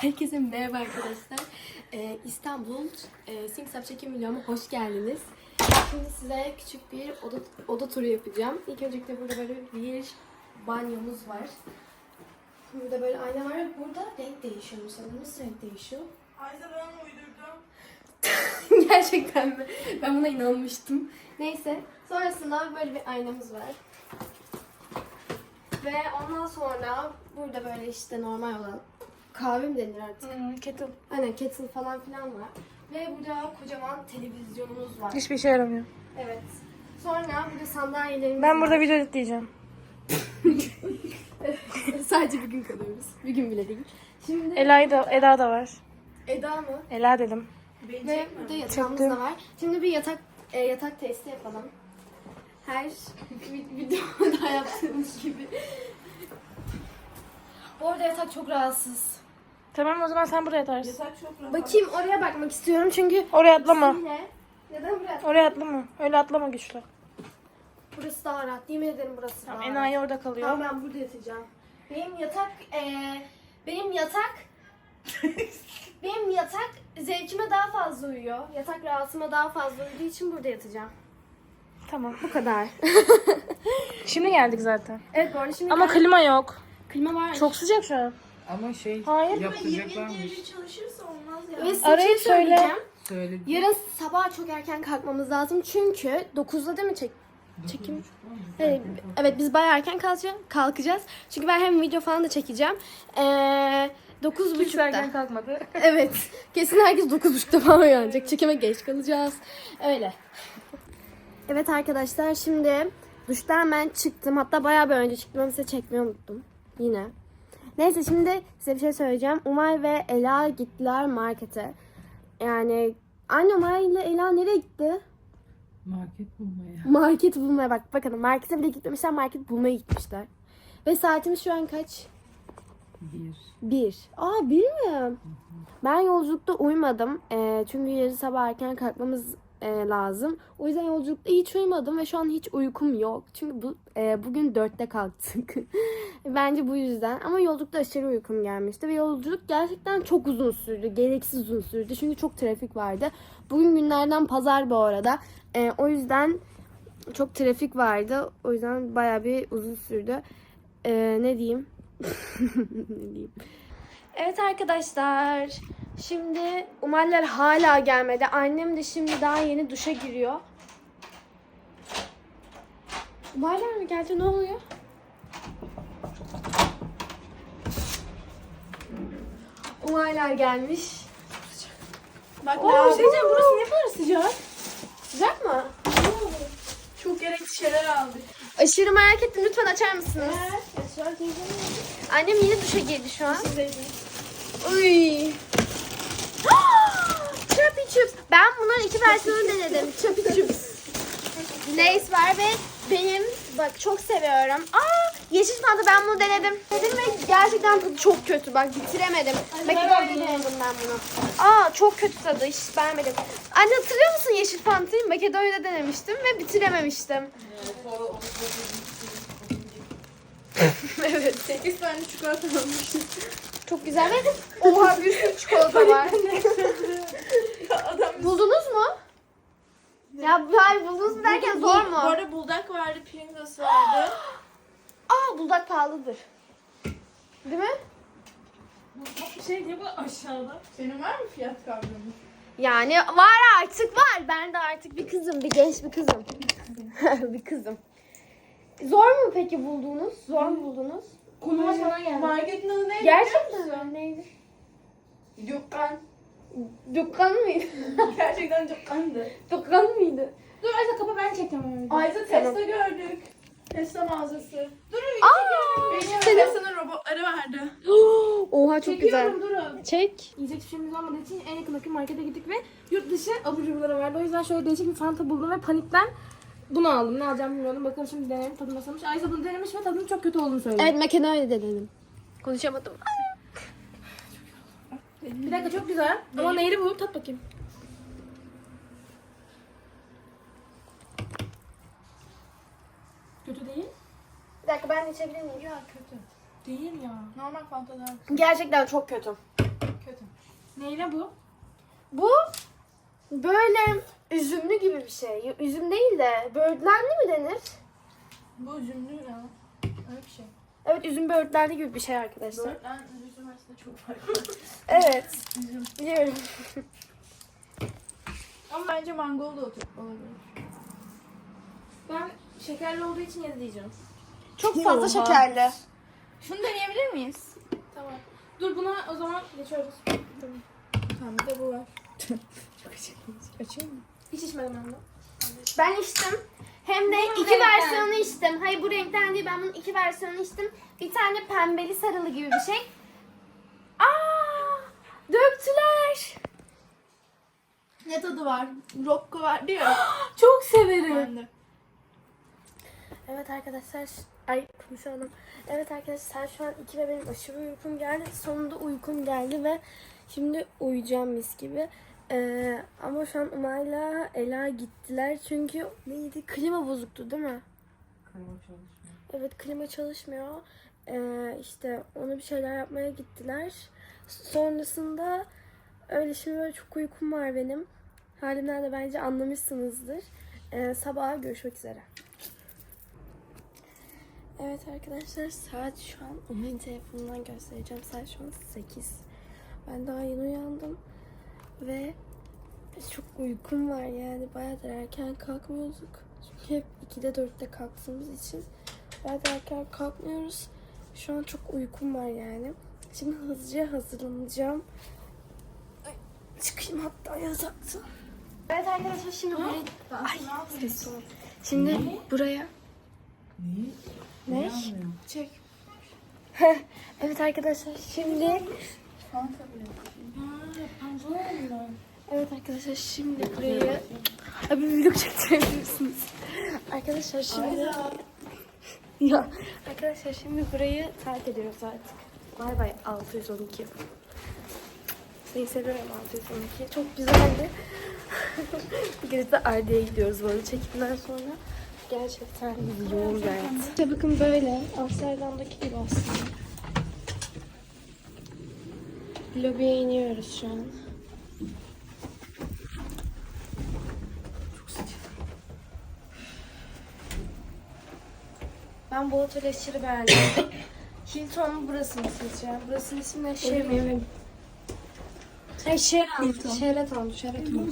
Herkese merhaba arkadaşlar. Ee, İstanbul e, Singsap çekim videoma hoş geldiniz. Şimdi size küçük bir oda, oda turu yapacağım. İlk öncelikle burada böyle bir banyomuz var. Burada böyle ayna var. Burada renk değişiyor mesela. Nasıl renk değişiyor? Ayza ben onu uydurdum. Gerçekten mi? Ben buna inanmıştım. Neyse. Sonrasında böyle bir aynamız var. Ve ondan sonra burada böyle işte normal olan kahve mi denir artık? Hmm, kettle. Aynen kettle falan filan var. Ve burada kocaman televizyonumuz var. Hiçbir işe yaramıyor. Evet. Sonra burada sandalyelerimiz Ben var. burada video editleyeceğim. Sadece bir gün kalıyoruz. Bir gün bile değil. Şimdi Ela'yı da, Eda da var. Eda mı? Ela dedim. Ve burada yatağımız Çektim. da var. Şimdi bir yatak e, yatak testi yapalım. Her vi- videoda yaptığımız gibi. Bu arada yatak çok rahatsız. Tamam o zaman sen buraya yatarsın. Bakayım oraya bakmak istiyorum çünkü Oraya atlama. Yine- Neden buraya? Oraya atlama. Öyle atlama güçlü. Burası daha rahat. Yemin ederim burası Tamam, daha rahat. enayi orada kalıyor. Tamam ben burada yatacağım. Benim yatak e, benim yatak benim yatak zevkime daha fazla uyuyor. Yatak rahatıma daha fazla uyuduğu için burada yatacağım. Tamam. Bu kadar. Şimdi geldik zaten. evet bu arada şimdi Ama klima yok. Klima var. Çok sıcak şu an. Ama şey Hayır. yaptıracaklarmış. çalışırsa olmaz Ve Arayıp bir şey söyleyeceğim. Söyledi. Yarın sabah çok erken kalkmamız lazım çünkü 9'da değil mi çek çekim? Evet, evet biz bayağı erken kalkacağız. kalkacağız. Çünkü ben hem video falan da çekeceğim. Ee, 9.30'da. erken kalkmadı. Evet. Kesin herkes 9.30'da falan uyanacak. Çekime geç kalacağız. Öyle. Evet arkadaşlar şimdi duştan ben çıktım. Hatta bayağı bir önce çıktım ama size çekmeyi unuttum. Yine. Neyse şimdi size bir şey söyleyeceğim. Umay ve Ela gittiler markete. Yani anne Umay ile Ela nereye gitti? Market bulmaya. Market bulmaya bak. Bakın markete bile gitmemişler. Market bulmaya gitmişler. Ve saatimiz şu an kaç? Bir. Bir. Aa bir mi? Ben yolculukta uyumadım. Ee, çünkü yarın sabah erken kalkmamız e, lazım. O yüzden yolculukta hiç uyumadım ve şu an hiç uykum yok. Çünkü bu e, bugün dörtte kalktık. Bence bu yüzden. Ama yolculukta aşırı uykum gelmişti. Ve yolculuk gerçekten çok uzun sürdü. Gereksiz uzun sürdü. Çünkü çok trafik vardı. Bugün günlerden pazar bu arada. E, o yüzden çok trafik vardı. O yüzden baya bir uzun sürdü. E, ne diyeyim? ne diyeyim? Evet arkadaşlar. Şimdi Umaller hala gelmedi. Annem de şimdi daha yeni duşa giriyor. Umaller mi geldi? Ne oluyor? Umaller gelmiş. Bak Oo, ne şey diyeceğim, burası ne kadar sıcak. Sıcak mı? Çok gerekli şeyler aldık. Aşırı merak ettim. Lütfen açar mısınız? Teyze Annem yeni duşa girdi şu an. mi? Uy. Chubby Chups. Ben bunların iki versiyonunu denedim. Chubby Chups. Lace var ve benim bak çok seviyorum. Aa yeşil fanta ben bunu denedim. Dedim ve gerçekten tadı çok kötü. Bak bitiremedim. Denedim ben bunu. Aa çok kötü tadı. Hiç beğenmedim. Anne hatırlıyor musun yeşil fantayı? Makedonya'da denemiştim ve bitirememiştim. evet. 8 tane çikolata almışım. Çok güzel ve oha bir sürü çikolata var. Adam Buldunuz mu? Ya hayır buldunuz mu derken zor Bu mu? arada buldak vardı, Pringles vardı. Aa buldak pahalıdır. Değil mi? Bir şey diye bu aşağıda. Senin var mı fiyat kavramı? Yani var artık var. Ben de artık bir kızım, bir genç bir kızım. bir kızım. Zor mu peki bulduğunuz? Zor mu buldunuz? Konuma sana geldi. Marketin adı neydi? Gerçekten? Neydi? Dükkan. Dükkan mıydı? Gerçekten dükkandı. Dükkan mıydı? Dur Ayza kapı ben çekeceğim. Ayza Tamam. Tesla gördük. Tesla mağazası. Durun bir Aa! Senin- Benim Tesla'nın robotları vardı. Oha çok güzel. Çekiyorum durun. Çek. Yiyecek hiçbir şeyimiz olmadığı için en yakındaki markete gittik ve yurt dışı abur cuburları vardı. O yüzden şöyle değişik bir fanta buldum ve panikten bunu aldım. Ne alacağım bilmiyordum. Bakalım şimdi deneyelim tadı nasılmış. Ayşe bunu denemiş ve tadının çok kötü olduğunu söyledi. Evet Makedonya'da denedim. Konuşamadım. Bir dakika çok güzel. Ama neyli bu? Tat bakayım. Kötü değil. Bir dakika ben de içebilir miyim? Ya kötü. Değil ya. Normal Fanta daha Gerçekten çok kötü. Kötü. Neyle bu? Bu böyle üzümlü gibi bir şey. Üzüm değil de böğürtlenli mi denir? Bu üzümlü ya. Öyle bir şey. Evet üzüm böğürtlenli gibi bir şey arkadaşlar. Böğürtlen üzüm arasında çok fark var. Evet Üzüm. biliyorum. Ama bence mangol da olabilir. Ben şekerli olduğu için yedi diyeceğim. Çok fazla şekerli. Şunu deneyebilir miyiz? Tamam. Dur buna o zaman geçiyoruz. Tamam bir de bu var. çok açıklayıcı. Açayım mı? Hiç içmedim ben de. Ben içtim. Hem de Bu iki renkten. versiyonu içtim. Hayır bu renkten değil ben bunun iki versiyonu içtim. Bir tane pembeli sarılı gibi bir şey. Aa! Döktüler. Ne tadı var? Rocco var diyor. Çok severim. de. Evet arkadaşlar. Ay konuşamadım. Evet arkadaşlar şu an iki ve benim aşırı uykum geldi. Sonunda uykum geldi ve şimdi uyuyacağım mis gibi. Ee, ama şu an Umay'la Ela gittiler çünkü neydi? Klima bozuktu değil mi? Klima çalışmıyor. Evet klima çalışmıyor. Ee, işte ona bir şeyler yapmaya gittiler. Sonrasında öyle şimdi böyle çok uykum var benim. Halimden de bence anlamışsınızdır. Ee, sabaha görüşmek üzere. Evet arkadaşlar saat şu an Umay'ın telefonundan göstereceğim. Saat şu an 8. Ben daha yeni uyandım. Ve çok uykum var yani. Bayağıdır erken kalkmıyorduk. Çünkü hep 2'de 4'te kalktığımız için Bayağı erken kalkmıyoruz. Şu an çok uykum var yani. Şimdi hızlıca hazırlanacağım. Ay, çıkayım hatta yataktan. Evet arkadaşlar şimdi buraya... Ay. Şimdi buraya... Neyi? Ne? Anlıyorum. Çek. Evet arkadaşlar şimdi... Fanta bile. Evet arkadaşlar şimdi buraya... Abi vlog çektirebilirsiniz. Arkadaşlar şimdi... Ya arkadaşlar şimdi burayı terk ediyoruz artık. Bay bay 612. Seni seviyorum 612. Çok güzeldi. Gece de Ardi'ye gidiyoruz bu arada çekimden sonra. Gerçekten yoğun hayat. İşte bakın böyle. Amsterdam'daki gibi aslında. Lobiye iniyoruz şu an. Ben bu oteli aşırı beğendim. Hilton burasını seçeceğim. Burasının ismi ne? Sheraton. Hey Sheraton. Sheraton. Sheraton.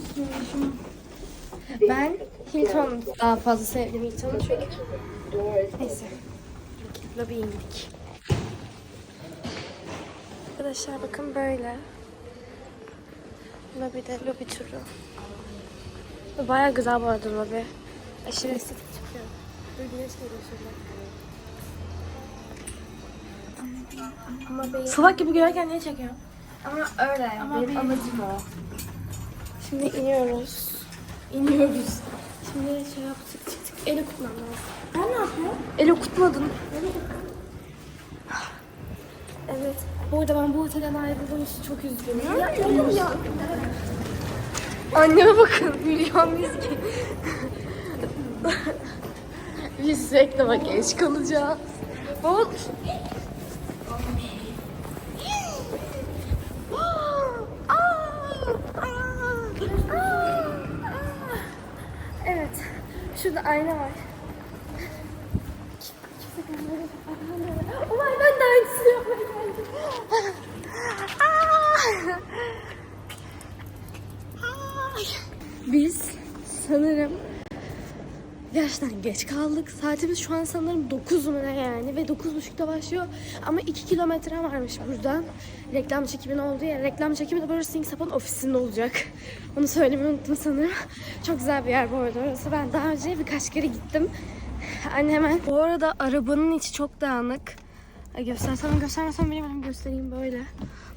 Ben Hilton daha fazla sevdim Hilton'u çünkü. Neyse. Lobiye indik. Arkadaşlar bakın böyle. Lobide lobi turu. Baya güzel bu arada lobi. Aşırı estetik çıkıyor. Dur güneş geliyor şurada. Ama benim... Salak gibi görerken niye çekiyor? Ama öyle. Ama benim benim- amacım o. Şimdi iniyoruz. İniyoruz. Şimdi şey yaptık çık çık. El okutmam lazım. Ben ne yapıyorum? El okutmadın. Evet. Bu arada ben bu otelden ayrıldığım için çok üzgünüm. Ya, oğlum ya. Anneme bakın. Hülya Mizgi. Biz reklama geç kalacağız. Bu... Evet. Şurada ayna var. Ulan ben de aynısını yapmaya geldim. Biz sanırım gerçekten geç kaldık. Saatimiz şu an sanırım 9 mu ne yani ve 9.30'da başlıyor. Ama 2 kilometre varmış buradan. Reklam çekimin olduğu yer. Reklam çekimi de burası Singsap'ın ofisinde olacak. Onu söylemeyi unuttum sanırım. Çok güzel bir yer bu arada orası. Ben daha önce birkaç kere gittim. Anne hemen. Bu arada arabanın içi çok dağınık. Ay göstersem göstermesem bilemedim göstereyim böyle.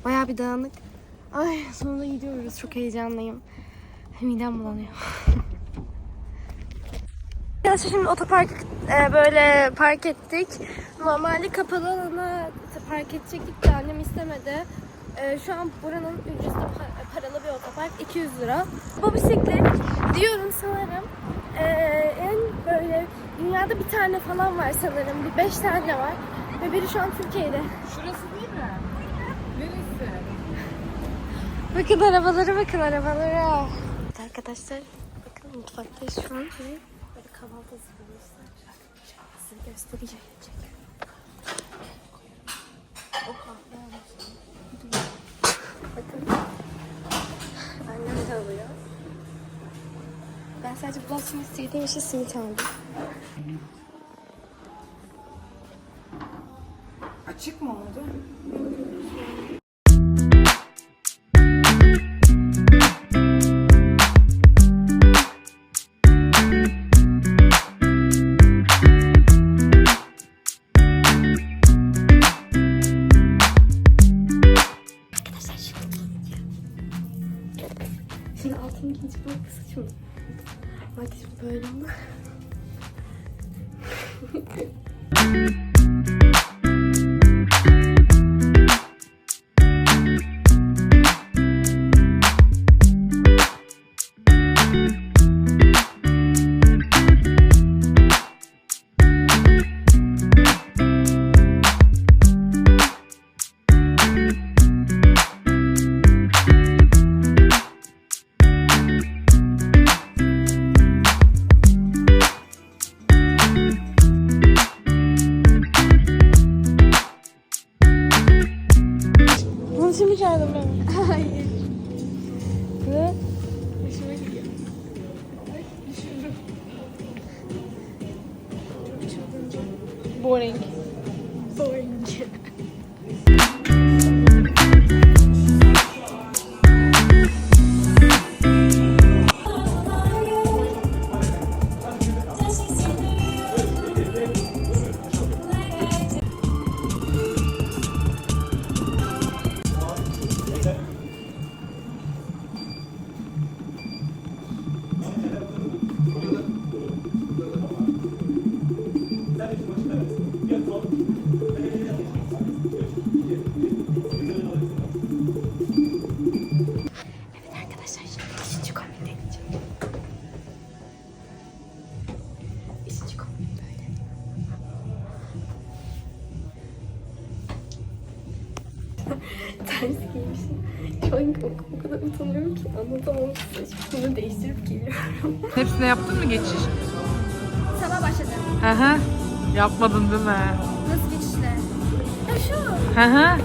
Bayağı bir dağınık. Ay sonunda gidiyoruz. Çok heyecanlıyım. Midem bulanıyor. Arkadaşlar şimdi otopark e, böyle park ettik. Normalde kapalı alana park edecektik de annem istemedi. E, şu an buranın ücreti pa- paralı bir otopark 200 lira. Bu bisiklet diyorum sanırım e, en böyle dünyada bir tane falan var sanırım. Bir beş tane var. Ve biri şu an Türkiye'de. Şurası değil mi? Neresi? Bakın arabalara bakın arabalara. Arkadaşlar bakın mutfaktayız şu an kahvaltı hazırlıyoruz. Size göstereceğim. O kahve. Bakın. Annem de alıyor. Ben sadece bulan simit istediğim için simit aldım. Açık mı oldu? okay. Şimdi çağırdım ben. Hayır. Anlatamam size. Bunu değiştirip geliyorum. Hepsine yaptın mı geçiş? Sabah başladım. Hı. Yapmadın değil mi? Nasıl geçişle? Ya şu. Hı.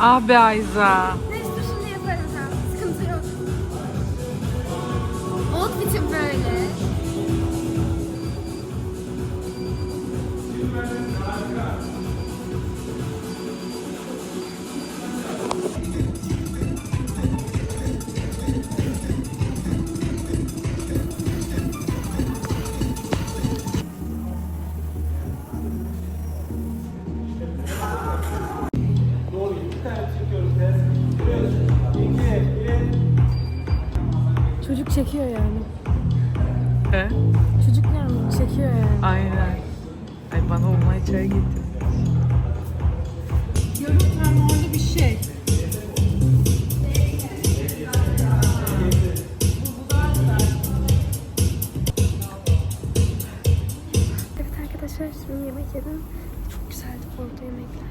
Ah be Ayza. Çekiyor yani. He? Çocuk yani çekiyor yani. Aynen. Ay bana olmay çay getir. Yarım fermuarlı bir şey. Evet arkadaşlar şimdi yemek yedim. Çok güzeldi orada yemekler.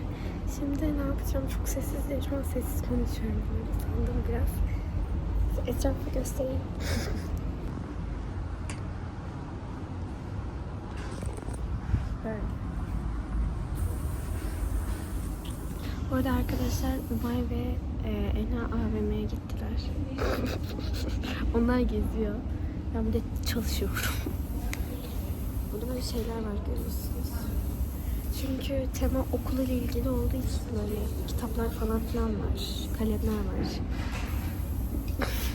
Şimdi ne yapacağım? Çok sessiz değil. Şu an sessiz konuşuyorum. Böyle sandım biraz. Etrafı göstereyim. Böyle. Bu arada arkadaşlar Umay ve e, Ena AVM'ye gittiler. Onlar geziyor. Ben bir de çalışıyorum. Burada böyle şeyler var görüyorsunuz. Çünkü tema okul ile ilgili olduğu için böyle kitaplar falan filan var. Kalemler var.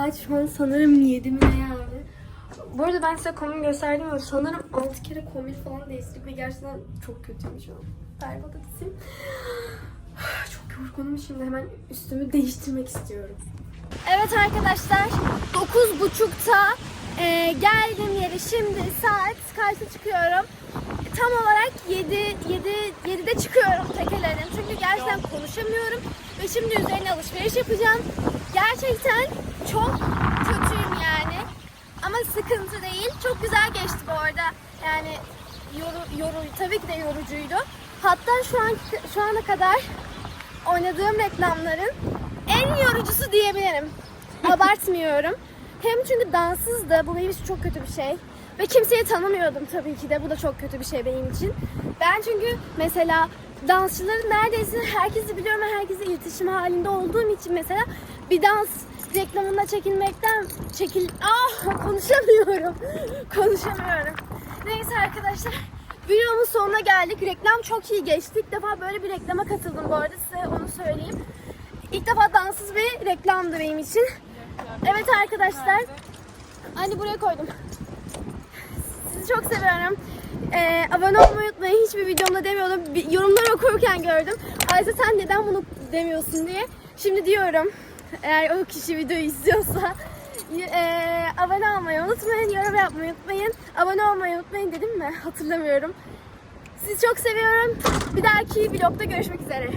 saat şu an sanırım 7 mi yani. Bu arada ben size komik gösterdim ama sanırım 6 kere komik falan değiştirdik ve gerçekten çok kötüymüş o. Berbat isim. Çok yorgunum şimdi hemen üstümü değiştirmek istiyorum. Evet arkadaşlar 9.30'da e, geldim yere şimdi saat kaçta çıkıyorum? Tam olarak 7, 7, 7'de çıkıyorum tekelerim çünkü gerçekten konuşamıyorum ve şimdi üzerine alışveriş yapacağım. Gerçekten çok kötüyüm yani ama sıkıntı değil. Çok güzel geçti bu arada. Yani yoru, yoru, tabii ki de yorucuydu. Hatta şu an şu ana kadar oynadığım reklamların en yorucusu diyebilirim. Abartmıyorum. Hem çünkü danssızdı. Bu benim için çok kötü bir şey. Ve kimseyi tanımıyordum tabii ki de. Bu da çok kötü bir şey benim için. Ben çünkü mesela dansçıları neredeyse herkesi biliyorum ve herkesle iletişim halinde olduğum için mesela bir dans reklamında çekilmekten çekil... Ah konuşamıyorum. konuşamıyorum. Neyse arkadaşlar. Videomun sonuna geldik. Reklam çok iyi geçti. İlk defa böyle bir reklama katıldım bu arada size onu söyleyeyim. İlk defa danssız bir reklamdı benim için. Evet arkadaşlar. Hani buraya koydum. Sizi çok seviyorum. Ee, abone olmayı unutmayın. Hiçbir videomda demiyordum. Bir- Yorumları okurken gördüm. Ayşe sen neden bunu demiyorsun diye. Şimdi diyorum. Eğer o kişi videoyu izliyorsa. Ee, abone olmayı unutmayın. Yorum yapmayı unutmayın. Abone olmayı unutmayın dedim mi? Hatırlamıyorum. Sizi çok seviyorum. Bir dahaki vlogda görüşmek üzere.